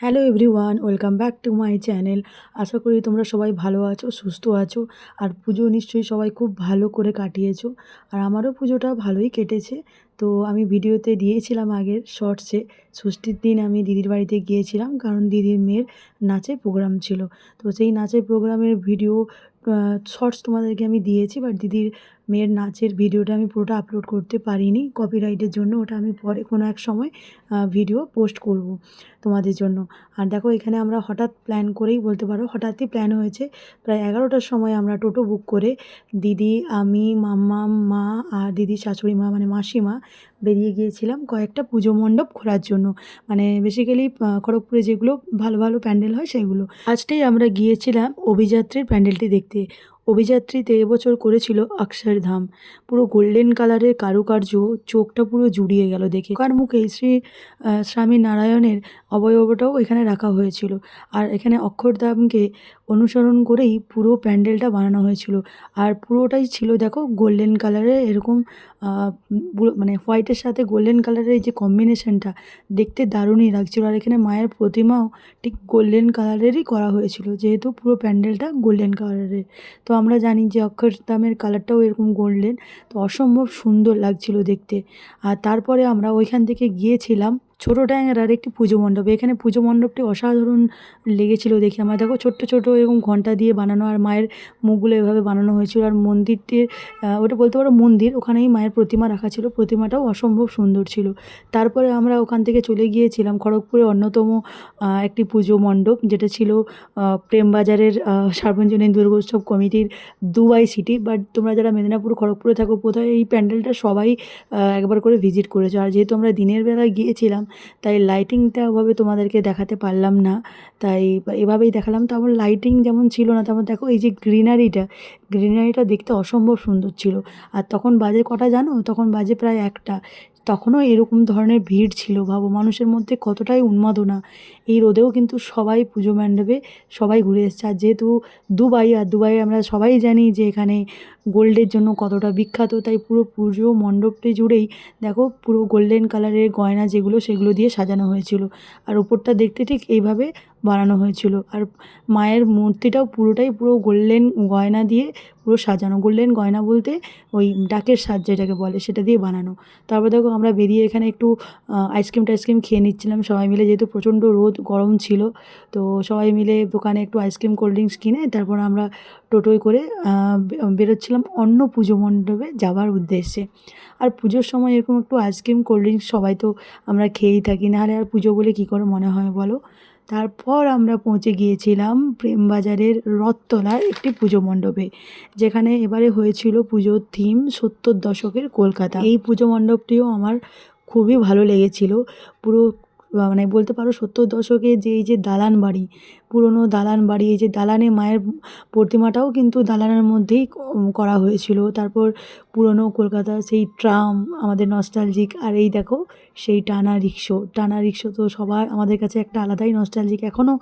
Hello everyone welcome back to my channel আশা করি তোমরা সবাই ভালো আছো, সুস্থ আছো, আর পুজো নিশ্চয়ই সবাই খুব ভালো করে কাটিয়েছো। আর আমারও পুজোটা ভালোই কেটেছে। তো আমি ভিডিওতে দিয়েছিলাম আগের শর্টসে, ষষ্ঠীর দিন আমি দিদির বাড়িতে গিয়েছিলাম, কারণ দিদির মেয়ের নাচের প্রোগ্রাম ছিল। তো সেই নাচের প্রোগ্রামের ভিডিও শর্টস তোমাদেরকে আমি দিয়েছি বাট দিদির মেয়ের নাচের ভিডিওটা আমি পুরোটা আপলোড করতে পারিনি কপিরাইটের জন্য ওটা আমি পরে কোনো এক সময় ভিডিও পোস্ট করব তোমাদের জন্য। আর দেখো এখানে আমরা হঠাৎ প্ল্যান করেই বলতে পারো, হঠাৎই প্ল্যান হয়েছে, প্রায় এগারোটার সময় আমরা টোটো বুক করে দিদি, আমি, মাম্মা, মা আর দিদি শাশুড়ি মা মানে মাসিমা বেরিয়ে গিয়েছিলাম কয়েকটা পুজো মণ্ডপ ঘোরার জন্য। মানে বেসিক্যালি খড়গপুরে যেগুলো ভালো ভালো প্যান্ডেল হয় সেগুলো। আজকেই আমরা গিয়েছিলাম অভিযাত্রীর প্যান্ডেলটি দেখতে। অভিযাত্রীতে এবছর করেছিল অক্ষরধাম পুরো গোল্ডেন কালারের কারুকার্য, চোখটা পুরো জুড়িয়ে গেল দেখে। কার মুখে শ্রী স্বামী নারায়ণের অবয়বটাও এখানে রাখা হয়েছিল। আর এখানে অক্ষরধামকে অনুসরণ করেই পুরো প্যান্ডেলটা বানানো হয়েছিল। আর পুরোটাই ছিল দেখো গোল্ডেন কালারের এরকম মানে হোয়াইটের সাথে গোল্ডেন কালারের এই যে কম্বিনেশনটা দেখতে দারুণই লাগছিল। আর এখানে মায়ের প্রতিমাও ঠিক গোল্ডেন কালারেরই করা হয়েছিল, যেহেতু পুরো প্যান্ডেলটা গোল্ডেন কালারের। তো আমরা জানি যে অক্ষরধামের কালারটাও এরকম গোল্ডেন তো অসম্ভব সুন্দর লাগছিল দেখতে। আর তারপরে আমরা ওইখান থেকে গিয়েছিলাম ছোটো ট্যাংরার একটি পুজো মণ্ডপ। এখানে পুজো মণ্ডপটি অসাধারণ লেগেছিল দেখে। আমার দেখো, ছোট্ট ছোটো এরকম ঘণ্টা দিয়ে বানানো আর মায়ের মুখগুলো এভাবে বানানো হয়েছিল। আর মন্দিরটির ওটা বলতে পারো মন্দির, ওখানেই মায়ের প্রতিমা রাখা ছিল। প্রতিমাটাও অসম্ভব সুন্দর ছিল। তারপরে আমরা ওখান থেকে চলে গিয়েছিলাম খড়গপুরে অন্যতম একটি পুজো মণ্ডপ, যেটা ছিল প্রেমবাজারের সার্বজনীন দুর্গোৎসব কমিটির দুবাই সিটি। বাট তোমরা যারা মেদিনীপুর, খড়গপুরে থাকো, বোধহয় এই প্যান্ডেলটা সবাই একবার করে ভিজিট করেছ। আর যেহেতু আমরা দিনের বেলায় গিয়েছিলাম তাই লাইটিংটা ওভাবে তোমাদেরকে দেখাতে পারলাম না। তাই এভাবেই দেখালাম। তো আমার লাইটিং যেমন ছিল না তেমন দেখো এই যে গ্রিনারিটা গ্রিনারিটা দেখতে অসম্ভব সুন্দর ছিল। আর তখন বাজে কটা জানো? তখন বাজে প্রায় একটা। তখনও এরকম ধরনের ভিড় ছিল, ভাবো মানুষের মধ্যে কতটাই উন্মাদনা। এই রোদেও কিন্তু সবাই পুজো মণ্ডপে সবাই ঘুরে এসছে। আর যেহেতু দুবাই, আর দুবাই আমরা সবাই জানি যে এখানে গোল্ডের জন্য কতটা বিখ্যাত, তাই পুরো পুজো মণ্ডপটি জুড়েই দেখো পুরো গোল্ডেন কালারের গয়না যেগুলো, সেগুলো দিয়ে সাজানো হয়েছিল। আর ওপরটা দেখতে ঠিক এইভাবে বানানো হয়েছিল। আর মায়ের মূর্তিটাও পুরোটাই পুরো গোল্ডেন গয়না দিয়ে পুরো সাজানো। গোল্ডেন গয়না বলতে ওই ডাকের সাজ যেটাকে বলে সেটা দিয়ে বানানো। তারপর দেখো আমরা বেরিয়ে এখানে একটু আইসক্রিম টাইসক্রিম খেয়ে নিচ্ছিলাম। সবাই মিলে যেহেতু প্রচণ্ড রোদ, গরম ছিল, তো সবাই মিলে দোকানে একটু আইসক্রিম, কোল্ড ড্রিঙ্কস কিনে তারপর আমরা টোটোয় করে বেরোচ্ছিলাম অন্য পুজো মণ্ডপে যাওয়ার উদ্দেশ্যে। আর পুজোর সময় এরকম একটু আইসক্রিম, কোল্ড ড্রিঙ্কস সবাই তো আমরা খেয়েই থাকি। নাহলে আর পুজো বলে কী করে মনে হয় বলো? তারপর আমরা পৌঁছে গিয়েছিলাম প্রেমবাজারের রথতলার একটি পুজো মণ্ডপে, যেখানে এবারে হয়েছিল পুজোর থিম সত্তর দশকের কলকাতা। এই পুজো মণ্ডপটিও আমার খুবই ভালো লেগেছিল। পুরো মানে বলতে পারো সত্তর দশকে যে এই যে দালান বাড়ি পুরনো দালান বাড়ি, এই যে দালানে মায়ের প্রতিমাটাও কিন্তু দালানের মধ্যেই করা হয়েছিল। তারপর পুরনো কলকাতার সেই ট্রাম, আমাদের নস্টালজিক আর এই দেখো, সেই টানা রিক্সো। টানা রিক্সো তো সবার, আমাদের কাছে একটা আলাদাই নস্টালজিক এখনও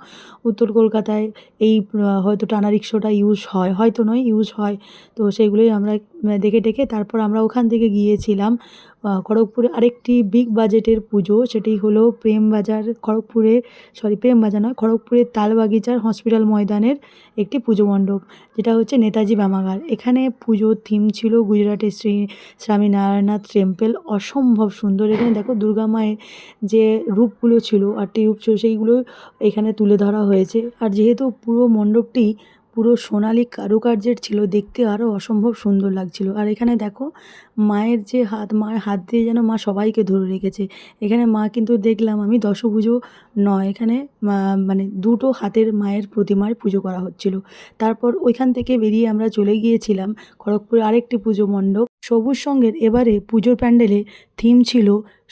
উত্তর কলকাতায় এই হয়তো টানা রিক্সোটা ইউজ হয়, হয়তো নয় ইউজ হয়। তো সেগুলোই আমরা দেখে টেকে তারপর আমরা ওখান থেকে গিয়েছিলাম খড়গপুরে। আরেকটি বিগ বাজেটের পুজো, সেটি হলো প্রেমবাজার খড়গপুরে সরি প্রেমবাজার নয়, খড়গপুরের তালবাগিচার হসপিটাল ময়দানের একটি পুজো মণ্ডপ, যেটা হচ্ছে নেতাজি ব্যামাগার এখানে পুজোর থিম ছিল গুজরাটের শ্রী, স্বামী স্বামীনারায়ণনাথ টেম্পেল। অসম্ভব সুন্দর। এখানে দেখো দুর্গা মায়ের যে রূপগুলো ছিল, আটটি রূপ ছিল, সেইগুলো এখানে তুলে ধরা হয়েছে। আর যেহেতু পুরো মণ্ডপটি পুরো সোনালি কারুকার্যের ছিল, দেখতে আরও অসম্ভব সুন্দর লাগছিল। আর এখানে দেখো, মায়ের যে হাত, মায়ের হাত দিয়ে যেন মা সবাইকে ধরে রেখেছে। এখানে মা কিন্তু দেখলাম, আমি দশভুজো নয়, এখানে মানে দুটো হাতের মায়ের প্রতিমার পুজো করা হচ্ছিল। তারপর ওইখান থেকে বেরিয়ে আমরা চলে গিয়েছিলাম খড়গপুরে আরেকটি পুজো মণ্ডপ। সবুজ সঙ্গের এবারে পুজোর প্যান্ডেলে থিম ছিল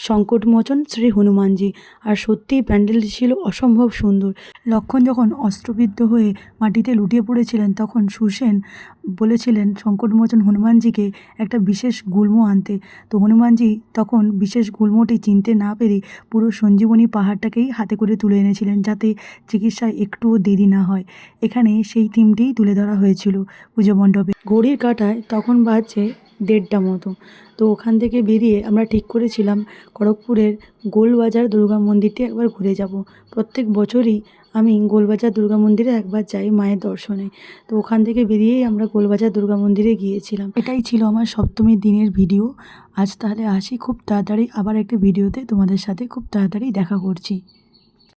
সংকটমোচন শ্রী হনুমানজি। আর সত্যিই প্যান্ডেলটি ছিল অসম্ভব সুন্দর। লক্ষণ যখন অস্ত্রবিদ্ধ হয়ে মাটিতে লুটিয়ে পড়েছিলেন, তখন সুসেন বলেছিলেন, সংকটমোচন হনুমানজিকে একটা বিশেষ গুল্ম আনতে। তো হনুমানজি তখন বিশেষ গুল্মটি চিনতে না পেরে পুরো সঞ্জীবনী পাহাড়টাকেই হাতে করে তুলে এনেছিলেন, যাতে চিকিৎসায় একটুও দেরি না হয়। এখানে সেই থিমটিই তুলে ধরা হয়েছিল পুজো মণ্ডপে। ঘড়ির কাঁটায় তখন বাজছে দেড়টা মতো। তো ওখান থেকে বেরিয়ে আমরা ঠিক করেছিলাম খড়গপুরের গোলবাজার দুর্গা মন্দিরটি একবার ঘুরে যাব। প্রত্যেক বছরই আমি গোলবাজার দুর্গা মন্দিরে একবার যাই মায়ের দর্শনে। তো ওখান থেকে বেরিয়েই আমরা গোলবাজার দুর্গা মন্দিরে গিয়েছিলাম। এটাই ছিল আমার সপ্তমীর দিনের ভিডিও। আজ তাহলে আসি খুব তাড়াতাড়ি আবার একটা ভিডিওতে তোমাদের সাথে খুব তাড়াতাড়ি দেখা করছি।